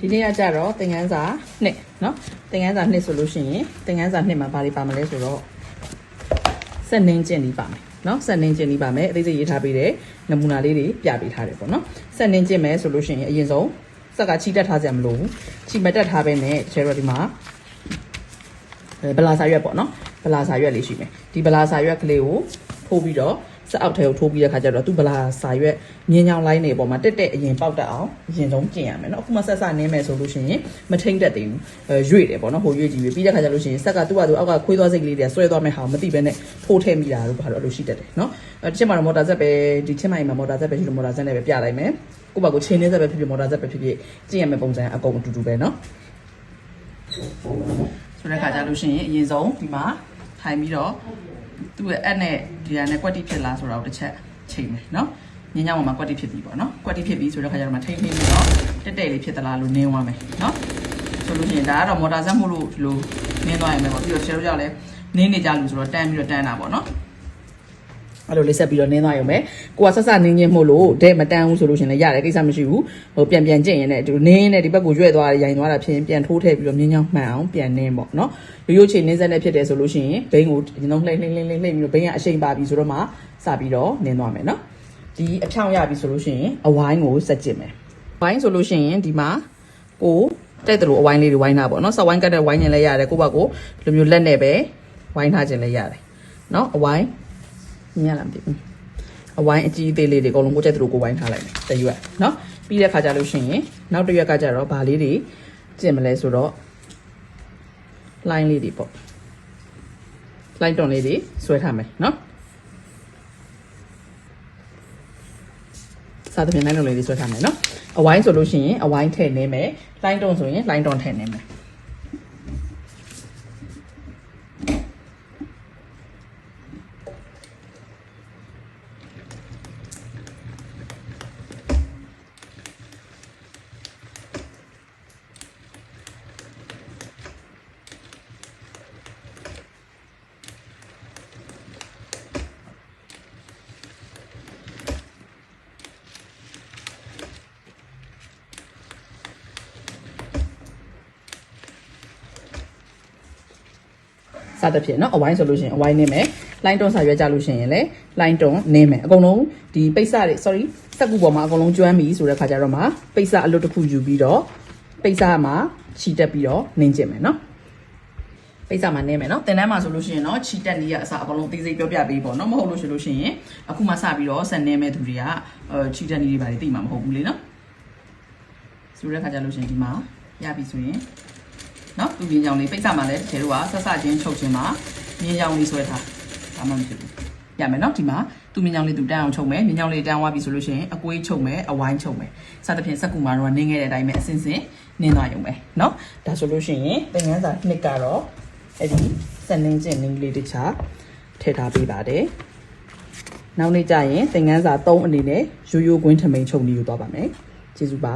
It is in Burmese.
ဒီနေ့ကကြတော့သင်ခန်းစာနှစ်เนาะသင်ခန်းစာနှစ်ဆိုလို့ရှိရင်သင်ခန်းစာနှစ်မှာဘာတွေပါမလဲဆိုတော့ဆက်နှင်းကျင့်ပြီးပါမယ်เนาะဆက်နှင်းကျင့်ပြီးပါမယ်အသေးစိတ်ရေးထားပေးတယ်နမူနာလေးတွေပြပေးထားတယ်ပေါ့เนาะဆက်နှင်းကျင့်မယ်ဆိုလို့ရှိရင်အရင်ဆုံးစက်ကချီတက်ထားစရာမလိုဘူးချီမတက်ထားပဲနဲ့ကျဲတော့ဒီမှာအဲဗလာစာရွက်ပေါ့เนาะဗလာစာရွက်လေးရှိမယ်ဒီဗလာစာရွက်ကလေးကိုထိုးပြီးတော့ စက်အောက်ထဲကိုထိုးပြီးတဲ့ခါကျတော့သူဗလာစာရွက်မြင်းချောင်းလိုင်းနေပေါ်မှာတက်တက်အရင်ပေါက်တက်အောင်အရင်ဆုံးကျင်ရမယ်เนาะအခုမှဆက်စနင်းမယ်ဆိုလို့ရှိရင်မထိမ့်တက်သေးဘူးအဲရွေ့တယ်ပေါ့เนาะဟိုရွေ့ကြည့်ပြီးပြီးတဲ့ခါကျလို့ရှိရင်ဆက်ကသူ့ဟာသူအောက်ကခွေးသွားစိတ်ကလေးတွေဆွဲသွားမယ်ဟာမသိဘဲနဲ့ထိုးထည့်မိတာလို့ဘာလို့အဲ့လိုရှိတတ်တယ်เนาะအဲတစ်ချက်မှာတော့မော်တာဆက်ပဲဒီချက်မိုင်မှာမော်တာဆက်ပဲရှိလို့မော်တာဆက်နဲ့ပဲပြလိုက်မယ်ကိုယ့်ဘာကိုချိန်နေဆက်ပဲဖြစ်ဖြစ်မော်တာဆက်ပဲဖြစ်ဖြစ်ကျင့်ရမယ့်ပုံစံအကုန်အတူတူပဲเนาะဆိုတဲ့ခါကျလို့ရှိရင်အရင်ဆုံးဒီမှာထိုင်ပြီးတော့ သူ့ရဲ့အက်နဲ့ဒီဟာနဲ့ကွက်တိဖြစ်လားဆိုတော့တစ်ချက်ချိန်မယ်နော်ညညမှာကွက်တိဖြစ်ပြီပေါ့နော်ကွက်တိဖြစ်ပြီဆိုတော့ခါကျတော့မထိမ့်ထိမ့်ပြီးတော့တက်တက်လေးဖြစ်သလားလို့နင်းသွားမယ်နော်ဆိုလို့ရှိရင်ဒါကတော့မော်တာဆက်မှုလို့ဒီလိုနင်းသွားရမယ်ပေါ့ပြီးတော့ရှယ်လို့ကြောက်လဲနင်းနေကြလို့ဆိုတော့တန်းပြီးတော့တန်းတာပေါ့နော် အဲ့လိုလေးဆက်ပြီးတော့နင်းသွားရုံပဲကိုကဆက်ဆက်နင်းချင်းမို့လို့တဲ့မတန်းဘူးဆိုလို့ရှရင်လည်းရတယ်ကိစ္စမရှိဘူးဟိုပြန်ပြန်ကျင့်ရင်လည်းဒီနင်းနဲ့ဒီဘက်ကိုရွဲ့သွားရိုင်သွားတာဖြစ်ရင်ပြန်ထိုးထည့်ပြီးတော့မြင်းချောင်းမှန်အောင်ပြန်နင်းပေါ့နော်ရိုးရိုးချိန်နင်းဆက်နဲ့ဖြစ်တယ်ဆိုလို့ရှိရင်ဘိန်းကိုဒီတော့လှိမ့်လှိမ့်လှိမ့်လှိမ့်ပြီးတော့ဘိန်းကအရှိန်ပါပြီဆိုတော့မှစပြီးတော့နင်းသွားမယ်နော်ဒီအဖြောင်းရပြီဆိုလို့ရှိရင်အဝိုင်းကိုဆက်ကျင့်မယ်ဝိုင်းဆိုလို့ရှိရင်ဒီမှာကိုတဲ့တယ်လို့အဝိုင်းလေးတွေဝိုင်းတာပေါ့နော်ဆက်ဝိုင်းကတ်တဲ့ဝိုင်းရင်လည်းရတယ်ကိုယ့်ဘက်ကိုဒီလိုမျိုးလက်နဲ့ပဲဝိုင်းထားခြင်းလည်းရတယ်နော်အဝိုင်း မြင်လားမသိဘူးအဝိုင်းအကြီးသေးလေးတွေအကုန်လုံးကိုကျက်သူတို့ကိုဝိုင်းထားလိုက်တယ်တရွက်နော်ပြီးတဲ့ခါကျလို့ရှိရင်နောက်တရွက်ကကျတော့ဗာလေးတွေကျင့်မလဲဆိုတော့လိုင်းလေးတွေပေါ့လိုင်းတွန်လေးတွေဆွဲထားမယ်နော်စာသဖြင့်လိုင်းတွန်လေးတွေဆွဲထားမယ်နော်အဝိုင်းဆိုလို့ရှိရင်အဝိုင်းထည့်နေမယ်လိုင်းတွန်ဆိုရင်လိုင်းတွန်ထည့်နေမယ် စသဖြင့်เนาะအဝိုင်းဆိုလို့ရှိရင်အဝိုင်းနင်းမယ်လိုင်းတွန်းစာရွက်ကြလို့ရှိရင်လည်းလိုင်းတွန်းနင်းမယ်အကုန်လုံးဒီပိတ်စတွေ sorry စက်ကူပေါ်မှာအကုန်လုံးကျွမ်းပြီဆိုတဲ့ခါကျတော့မှပိတ်စအလွတ်တစ်ခုယူပြီးတော့ပိတ်စမှာခြိတက်ပြီးတော့နင်းကျင်မယ်เนาะပိတ်စမှာနင်းမယ်เนาะတင်တန်းမှာဆိုလို့ရှိရင်တော့ခြိတက်နေရအစားအကုန်လုံးသိစိတ်ပြောပြပေးပေါ့เนาะမဟုတ်လို့ရှိလို့ရှိရင်အခုမှစပြီးတော့ဆက်နင်းမဲ့သူတွေကအဲခြိတက်နေတွေပါသိမှာမဟုတ်ဘူးလေเนาะဆိုတဲ့ခါကျလို့ရှိရင်ဒီမှာရပြီဆိုရင် နော်သူမြင်းကြောင်လေးပိတ်စမှာလည်းတကယ်တော့ဆက်စချင်းချုပ်ချင်းမှာမြင်းကြောင်လေးဆွဲထားဒါမှမဖြစ်ဘူးရမယ်နော်ဒီမှာသူမြင်းကြောင်လေးသူတန်းအောင်ချုပ်မယ်မြင်းကြောင်လေးတန်းသွားပြီဆိုလို့ရှိရင်အကွေးချုပ်မယ်အဝိုင်းချုပ်မယ်စသဖြင့်စက်ကူမှာတော့နင်းခဲ့တဲ့အတိုင်းပဲအစင်စင်နင်းသွားရုံပဲနော်ဒါဆိုလို့ရှိရင်သင်ခန်းစာနှစ်ကတော့အဲ့ဒီစက်နင်းချင်းနင်းကလေးတစ်ခြားထည့်ထားပေးပါတယ်နောက်နေ့ကျရင်သင်ခန်းစာ3အနေနဲ့ရိုးရိုးကွင်းထမိန်ချုပ်နေယူသွားပါမယ်ကျေးဇူးပါ